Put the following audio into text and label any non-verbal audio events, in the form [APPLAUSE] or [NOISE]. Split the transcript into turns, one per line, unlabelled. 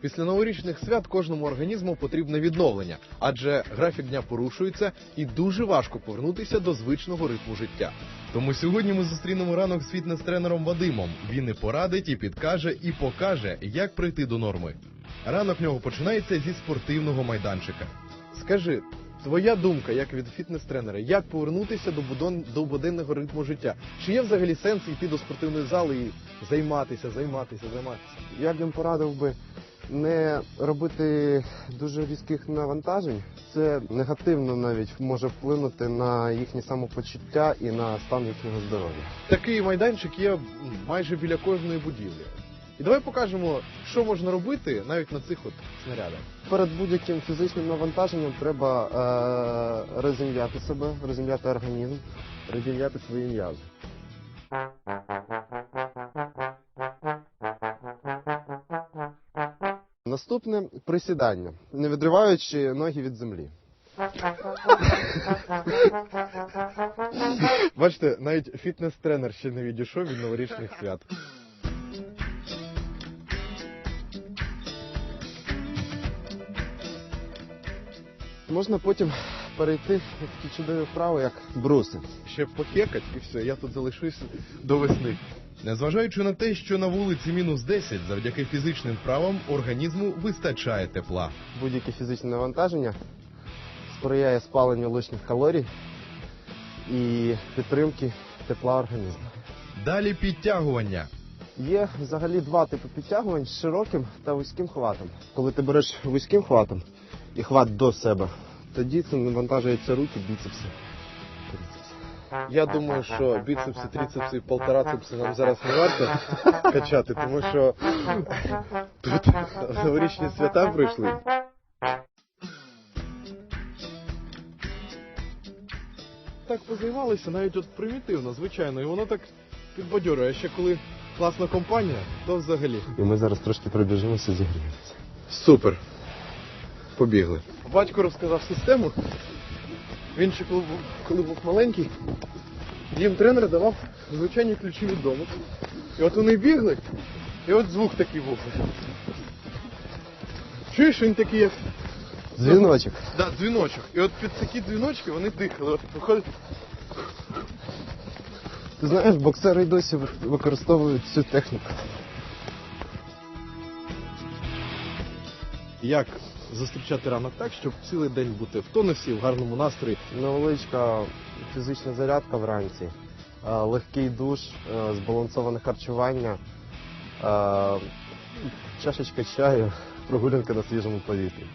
Після новорічних свят кожному організму потрібне відновлення, адже графік дня порушується і дуже важко повернутися до звичного ритму життя. Тому сьогодні ми зустрінемо ранок з фітнес-тренером Вадимом. Він і порадить, і підкаже, і покаже, як прийти до норми. Ранок нього починається зі спортивного майданчика. Скажи, твоя думка, як від фітнес-тренера, як повернутися до будон до буденного ритму життя? Чи є взагалі сенс йти до спортивної зали і займатися, займатися, займатися?
Я б їм порадив би не робити дуже різких навантажень. Це негативно навіть може вплинути на їхнє самопочуття і на стан їхнього здоров'я.
Такий майданчик є майже біля кожної будівлі. І давай покажемо, що можна робити навіть на цих от снарядах.
Перед будь-яким фізичним навантаженням треба е, розім'яти себе, розім'яти організм, розім'яти свої м'язи. Наступне присідання, не відриваючи ноги від землі.
Бачите, навіть фітнес-тренер ще не відійшов від новорічних свят.
Можна потім перейти на такі чудові вправи, як бруси.
Ще похекать і все, я тут залишусь до весни. Незважаючи на те, що на вулиці мінус 10, завдяки фізичним вправам організму вистачає тепла.
Будь-яке фізичне навантаження сприяє спаленню лишніх калорій і підтримки тепла організму.
Далі підтягування.
Є взагалі два типи підтягувань з широким та вузьким хватом. Коли ти береш вузьким хватом і хват до себе, тоді це навантажуються руки, біцепси.
Я думаю, що біцепси, трицепси і полторацепси нам зараз не варто [LAUGHS] качати, тому що [LAUGHS] тут новорічні свята пройшли. Так позаймалися навіть от примітивно, звичайно, і воно так підбадьорює. А ще коли класна компанія, то взагалі.
І ми зараз трошки пробіжимося, зігріємося.
Супер. Побігли. Батько розказав систему. Він ще коли був, коли був маленький, їм тренер давав звичайні ключі від дому. І от вони бігли, і от звук такий був. Чуєш, він такий як
Дзвіночок.
да, дзвіночок. І от під такі дзвіночки вони дихали. От виходить.
Ти знаєш, боксери й досі використовують цю техніку.
Як зустрічати ранок так, щоб цілий день бути в тонусі, в гарному настрої.
Невеличка фізична зарядка вранці, е, легкий душ, е, збалансоване харчування, е, чашечка чаю, прогулянка на свіжому повітрі.